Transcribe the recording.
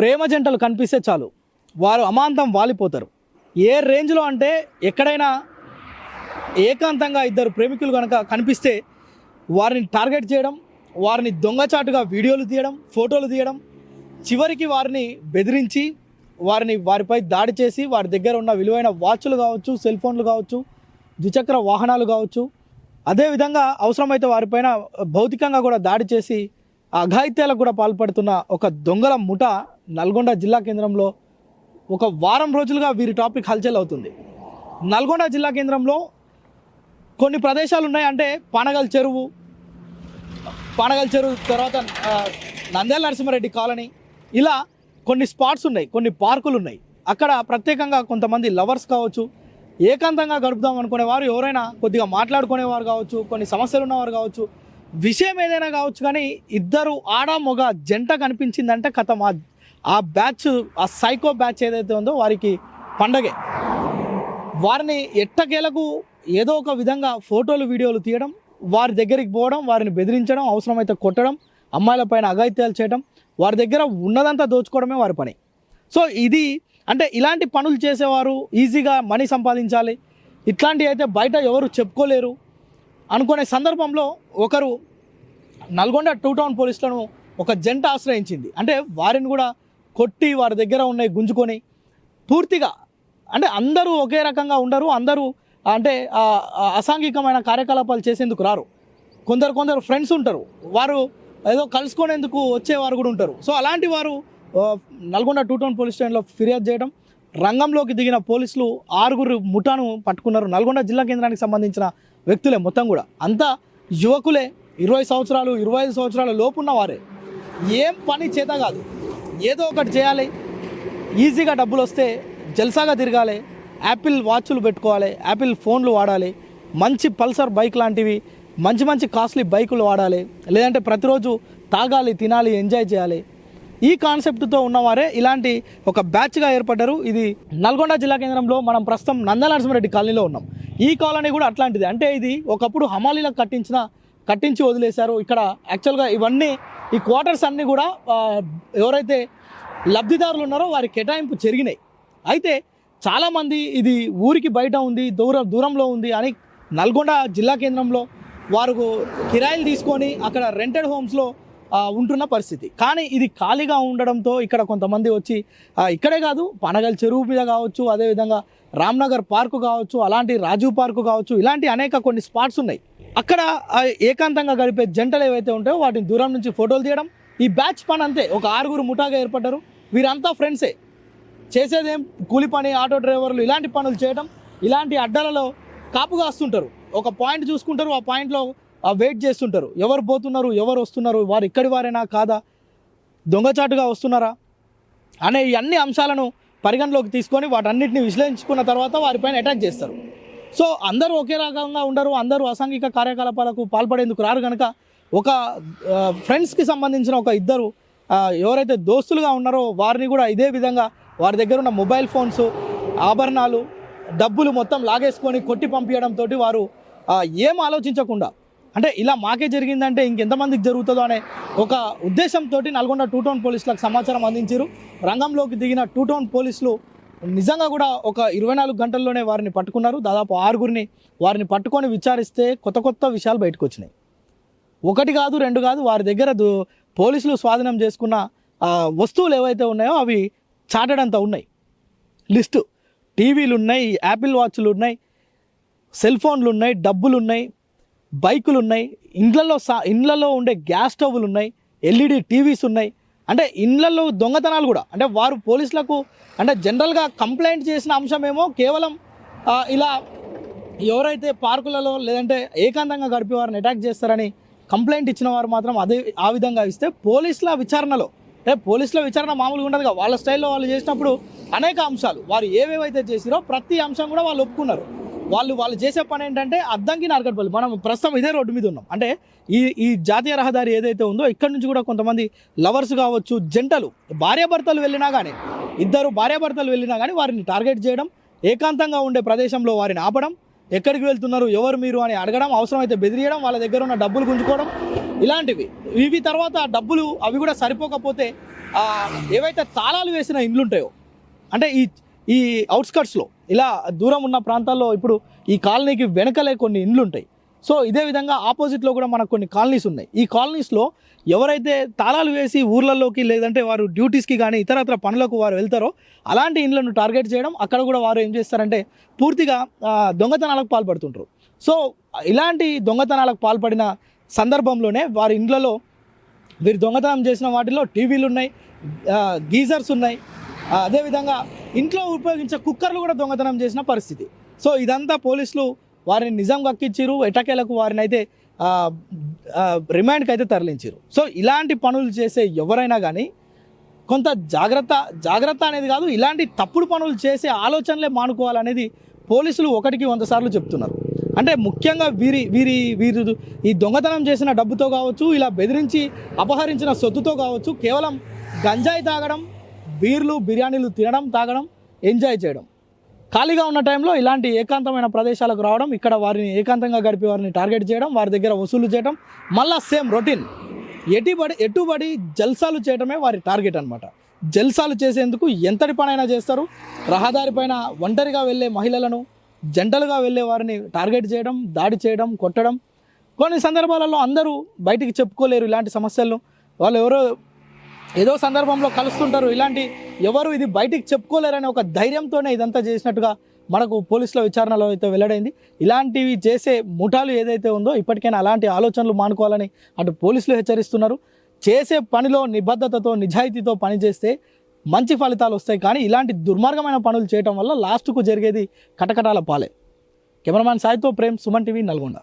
ప్రేమ జంటలు కనిపిస్తే చాలు. వారు అమాంతం వాలిపోతారు. ఏ రేంజ్లో అంటే ఎక్కడైనా ఏకాంతంగా ఇద్దరు ప్రేమికులు కనుక కనిపిస్తే వారిని టార్గెట్ చేయడం వారిని దొంగచాటుగా వీడియోలు తీయడం ఫోటోలు తీయడం చివరికి వారిని బెదిరించి వారిని వారిపై దాడి చేసి వారి దగ్గర ఉన్న విలువైన వాచ్లు కావచ్చు సెల్ ఫోన్లు కావచ్చు ద్విచక్ర వాహనాలు కావచ్చు అదేవిధంగా అవసరమైతే వారిపైన భౌతికంగా కూడా దాడి చేసి అఘాయిత్యాలకు కూడా పాల్పడుతున్న ఒక దొంగల ముఠ నల్గొండ జిల్లా కేంద్రంలో ఒక వారం రోజులుగా వీరి టాపిక్ హల్చల్ అవుతుంది. నల్గొండ జిల్లా కేంద్రంలో కొన్ని ప్రదేశాలు ఉన్నాయి. అంటే పానగల్ చెరువు పానగల్ చెరువు తర్వాత ఆ, నంద్యాల నరసింహారెడ్డి కాలనీ. ఇలా కొన్ని స్పాట్స్ ఉన్నాయి కొన్ని పార్కులు ఉన్నాయి. అక్కడ ప్రత్యేకంగా కొంతమంది లవర్స్ కావచ్చు ఏకాంతంగా గడుపుదాం అనుకునేవారు ఎవరైనా కొద్దిగా మాట్లాడుకునేవారు కావచ్చు కొన్ని సమస్యలు ఉన్నవారు కావచ్చు విషయం ఏదైనా కావచ్చు కానీ ఇద్దరు ఆడ మొగ జంట కనిపించిందంటే కథ. మా ఆ బ్యాచ్ ఆ సైకో బ్యాచ్ ఏదైతే ఉందో వారికి పండగే. వారిని ఎట్టకేలకు ఏదో ఒక విధంగా ఫోటోలు వీడియోలు తీయడం వారి దగ్గరికి పోవడం వారిని బెదిరించడం అవసరమైతే కొట్టడం అమ్మాయిల పైన అఘాయిత్యాలు చేయడం వారి దగ్గర ఉన్నదంతా దోచుకోవడమే వారి పని. సో ఇది అంటే ఇలాంటి పనులు చేసేవారు ఈజీగా మనీ సంపాదించాలి. ఇట్లాంటివి అయితే బయట ఎవరు చెప్పుకోలేరు. అనుకునే సందర్భంలో ఒకరు నల్గొండ టూ టౌన్ పోలీసులను ఒక జంట ఆశ్రయించింది. అంటే వారిని కూడా కొట్టి వారి దగ్గర ఉన్నాయి గుంజుకొని పూర్తిగా అంటే అందరూ ఒకే రకంగా ఉండరు అందరూ అంటే అసాంఘికమైన కార్యకలాపాలు చేసేందుకు రారు. కొందరు కొందరు ఫ్రెండ్స్ ఉంటారు. వారు ఏదో కలుసుకునేందుకు వచ్చేవారు కూడా ఉంటారు. సో అలాంటి వారు నల్గొండ టూ టౌన్ పోలీస్ స్టేషన్లో ఫిర్యాదు చేయడం రంగంలోకి దిగిన పోలీసులు ఆరుగురు ముఠాను పట్టుకున్నారు. నల్గొండ జిల్లా కేంద్రానికి సంబంధించిన వ్యక్తులే మొత్తం కూడా. అంతా యువకులే. ఇరవై సంవత్సరాలు ఇరవై ఐదు సంవత్సరాల లోపున్న వారే. ఏం పని చేత కాదు. ఏదో ఒకటి చేయాలి. ఈజీగా డబ్బులు వస్తే జల్సాగా తిరగాలి. యాపిల్ వాచ్లు పెట్టుకోవాలి. యాపిల్ ఫోన్లు వాడాలి. మంచి పల్సర్ బైక్ లాంటివి మంచి మంచి కాస్ట్లీ బైకులు వాడాలి. లేదంటే ప్రతిరోజు తాగాలి తినాలి ఎంజాయ్ చేయాలి. ఈ కాన్సెప్ట్తో ఉన్నవారే ఇలాంటి ఒక బ్యాచ్గా ఏర్పడ్డారు. ఇది నల్గొండ జిల్లా కేంద్రంలో మనం ప్రస్తుతం నందనరసింహారెడ్డి కాలనీలో ఉన్నాం. ఈ కాలనీ కూడా అట్లాంటిది. అంటే ఇది ఒకప్పుడు హమాలీలకు కట్టించిన కట్టించి వదిలేశారు. ఇక్కడ యాక్చువల్గా ఇవన్నీ ఈ క్వార్టర్స్ అన్నీ కూడా ఎవరైతే లబ్ధిదారులు ఉన్నారో వారి కేటాయింపు జరిగినాయి. అయితే చాలామంది ఇది ఊరికి బయట ఉంది దూర దూరంలో ఉంది అని నల్గొండ జిల్లా కేంద్రంలో వారు కిరాయిలు తీసుకొని అక్కడ రెంటెడ్ హోమ్స్లో ఉంటున్న పరిస్థితి. కానీ ఇది ఖాళీగా ఉండడంతో ఇక్కడ కొంతమంది వచ్చి ఇక్కడే కాదు పనగల్ చెరువు మీద కావచ్చు అదేవిధంగా రామ్నగర్ పార్కు కావచ్చు అలాంటి రాజీవ్ పార్కు కావచ్చు ఇలాంటి అనేక కొన్ని స్పాట్స్ ఉన్నాయి. అక్కడ ఏకాంతంగా గడిపే జంటలు ఏవైతే ఉంటాయో వాటిని దూరం నుంచి ఫోటోలు తీయడం. ఈ బ్యాచ్ పని అంతే. ఒక ఆరుగురు ముఠాగా ఏర్పడ్డారు. వీరంతా ఫ్రెండ్సే చేసేదేం? కూలి పని ఆటో డ్రైవర్లు ఇలాంటి పనులు చేయడం ఇలాంటి అడ్డాలలో కాపుగా వస్తుంటారు ఒక పాయింట్ చూసుకుంటారు. ఆ పాయింట్లో వెయిట్ చేస్తుంటారు. ఎవరు పోతున్నారు ఎవరు వస్తున్నారు వారు ఇక్కడి వారేనా కాదా? దొంగచాటుగా వస్తున్నారా? అనే ఈ అన్ని అంశాలను పరిగణలోకి తీసుకొని వాటన్నిటిని విశ్లేషించుకున్న తర్వాత వారిపైన అటాక్ చేస్తారు. సో అందరూ ఒకే రకంగా ఉండరు అందరూ అసాంఘిక కార్యకలాపాలకు పాల్పడేందుకు రారు కనుక ఒక ఫ్రెండ్స్కి సంబంధించిన ఒక ఇద్దరు ఎవరైతే దోస్తులుగా ఉన్నారో వారిని కూడా ఇదే విధంగా వారి దగ్గర ఉన్న మొబైల్ ఫోన్స్ ఆభరణాలు డబ్బులు మొత్తం లాగేసుకొని కొట్టి పంపించడంతో వారు ఏం ఆలోచించకుండా అంటే ఇలా మాకే జరిగిందంటే ఇంకెంతమందికి జరుగుతుందో అనే ఒక ఉద్దేశంతో నల్గొండ టూ టౌన్ పోలీసులకు సమాచారం అందించారు. రంగంలోకి దిగిన టూ టౌన్ పోలీసులు నిజంగా కూడా ఒక ఇరవై నాలుగు గంటల్లోనే వారిని పట్టుకున్నారు. దాదాపు ఆరుగురిని వారిని పట్టుకొని విచారిస్తే కొత్త కొత్త విషయాలు బయటకు వచ్చినాయి. ఒకటి కాదు రెండు కాదు వారి దగ్గర పోలీసులు స్వాధీనం చేసుకున్న వస్తువులు ఏవైతే ఉన్నాయో అవి చాటడంత ఉన్నాయి. లిస్టు. టీవీలు ఉన్నాయి యాపిల్ వాచ్లు ఉన్నాయి సెల్ ఫోన్లు ఉన్నాయి డబ్బులు ఉన్నాయి బైకులు ఉన్నాయి ఇండ్లలో సా ఇండ్లలో ఉండే గ్యాస్ స్టవ్లు ఉన్నాయి ఎల్ఈడి టీవీస్ ఉన్నాయి. అంటే ఇండ్లలో దొంగతనాలు కూడా. అంటే వారు పోలీసులకు అంటే జనరల్గా కంప్లైంట్ చేసిన అంశమేమో కేవలం ఇలా ఎవరైతే పార్కులలో లేదంటే ఏకాంతంగా గడిపే వారిని అటాక్ చేస్తారని కంప్లైంట్ ఇచ్చిన వారు మాత్రం అదే ఆ విధంగా ఇస్తే పోలీసుల విచారణలో అంటే పోలీసుల విచారణ మామూలుగా ఉండదుగా వాళ్ళ స్టైల్లో వాళ్ళు చేసినప్పుడు అనేక అంశాలు. వారు ఏవేవైతే చేసిరో ప్రతి అంశం కూడా వాళ్ళు ఒప్పుకున్నారు. వాళ్ళు వాళ్ళు చేసే పని ఏంటంటే అద్దంకి నార్కట్పల్లి. మనం ప్రస్తుతం ఇదే రోడ్డు మీద ఉన్నాం. అంటే ఈ ఈ జాతీయ రహదారి ఏదైతే ఉందో ఇక్కడ నుంచి కూడా కొంతమంది లవర్స్ కావచ్చు జంటలు భార్యాభర్తలు వెళ్ళినా కానీ ఇద్దరు భార్యాభర్తలు వెళ్ళినా కానీ వారిని టార్గెట్ చేయడం ఏకాంతంగా ఉండే ప్రదేశంలో వారిని ఆపడం ఎక్కడికి వెళ్తున్నారు ఎవరు మీరు అని అడగడం అవసరమైతే బెదిరియడం వాళ్ళ దగ్గర ఉన్న డబ్బులు గుంజుకోవడం ఇలాంటివి. ఇవి తర్వాత డబ్బులు అవి కూడా సరిపోకపోతే ఏవైతే తాళాలు వేసిన ఇండ్లు ఉంటాయో అంటే ఈ ఈ అవుట్స్కట్స్లో ఇలా దూరం ఉన్న ప్రాంతాల్లో ఇప్పుడు ఈ కాలనీకి వెనకలే కొన్ని ఇండ్లు ఉంటాయి సో ఇదే విధంగా ఆపోజిట్లో కూడా మనకు కొన్ని కాలనీస్ ఉన్నాయి. ఈ కాలనీస్లో ఎవరైతే తాళాలు వేసి ఊర్లలోకి లేదంటే వారు డ్యూటీస్కి కానీ ఇతరత్ర పనులకు వారు వెళ్తారో అలాంటి ఇండ్లను టార్గెట్ చేయడం అక్కడ కూడా వారు ఏం చేస్తారంటే పూర్తిగా దొంగతనాలకు పాల్పడుతుంటారు. సో ఇలాంటి దొంగతనాలకు పాల్పడిన సందర్భంలోనే వారి ఇండ్లలో వీరు దొంగతనం చేసిన వాటిలో టీవీలు ఉన్నాయి గీజర్స్ ఉన్నాయి అదేవిధంగా ఇంట్లో ఉపయోగించే కుక్కర్లు కూడా దొంగతనం చేసిన పరిస్థితి. సో ఇదంతా పోలీసులు వారిని నిజం కక్కించారు ఎటకేలకు వారిని అయితే రిమాండ్కి అయితే తరలించారు. సో ఇలాంటి పనులు చేసే ఎవరైనా కానీ కొంత జాగ్రత్త జాగ్రత్త అనేది కాదు ఇలాంటి తప్పుడు పనులు చేసే ఆలోచనలే మానుకోవాలనేది పోలీసులు ఒకటికి వంద సార్లు చెప్తున్నారు. అంటే ముఖ్యంగా వీరి వీరి వీరు ఈ దొంగతనం చేసిన డబ్బుతో కావచ్చు ఇలా బెదిరించి అపహరించిన సొత్తుతో కావచ్చు కేవలం గంజాయి తాగడం బీర్లు బిర్యానీలు తినడం తాగడం ఎంజాయ్ చేయడం. ఖాళీగా ఉన్న టైంలో ఇలాంటి ఏకాంతమైన ప్రదేశాలకు రావడం ఇక్కడ వారిని ఏకాంతంగా గడిపే వారిని టార్గెట్ చేయడం వారి దగ్గర వసూలు చేయడం మళ్ళా సేమ్ రొటీన్. ఎటుబడి ఎటుబడి జల్సాలు చేయడమే వారి టార్గెట్ అనమాట జల్సాలు చేసేందుకు ఎంతటి పనైనా చేస్తారు. రహదారి పైన ఒంటరిగా వెళ్ళే మహిళలను జంటలుగా వెళ్ళే వారిని టార్గెట్ చేయడం దాడి చేయడం కొట్టడం. కొన్ని సందర్భాలలో అందరూ బయటికి చెప్పుకోలేరు ఇలాంటి సమస్యలను. వాళ్ళు ఎవరో ఏదో సందర్భంలో కలుస్తుంటారు. ఇలాంటి ఎవరు ఇది బయటికి చెప్పుకోలేరనే ఒక ధైర్యంతోనే ఇదంతా చేసినట్టుగా మనకు పోలీసుల విచారణలో అయితే వెల్లడైంది. ఇలాంటివి చేసే ముఠాలు ఏదైతే ఉందో ఇప్పటికైనా అలాంటి ఆలోచనలు మానుకోవాలని అటు పోలీసులు హెచ్చరిస్తున్నారు. చేసే పనిలో నిబద్ధతతో నిజాయితీతో పనిచేస్తే మంచి ఫలితాలు వస్తాయి. కానీ ఇలాంటి దుర్మార్గమైన పనులు చేయటం వల్ల లాస్ట్కు జరిగేది కటకటాల పాలే. కెమెరామ్యాన్ సాయితో ప్రేమ్ సుమన్ టీవీ నల్గొండ.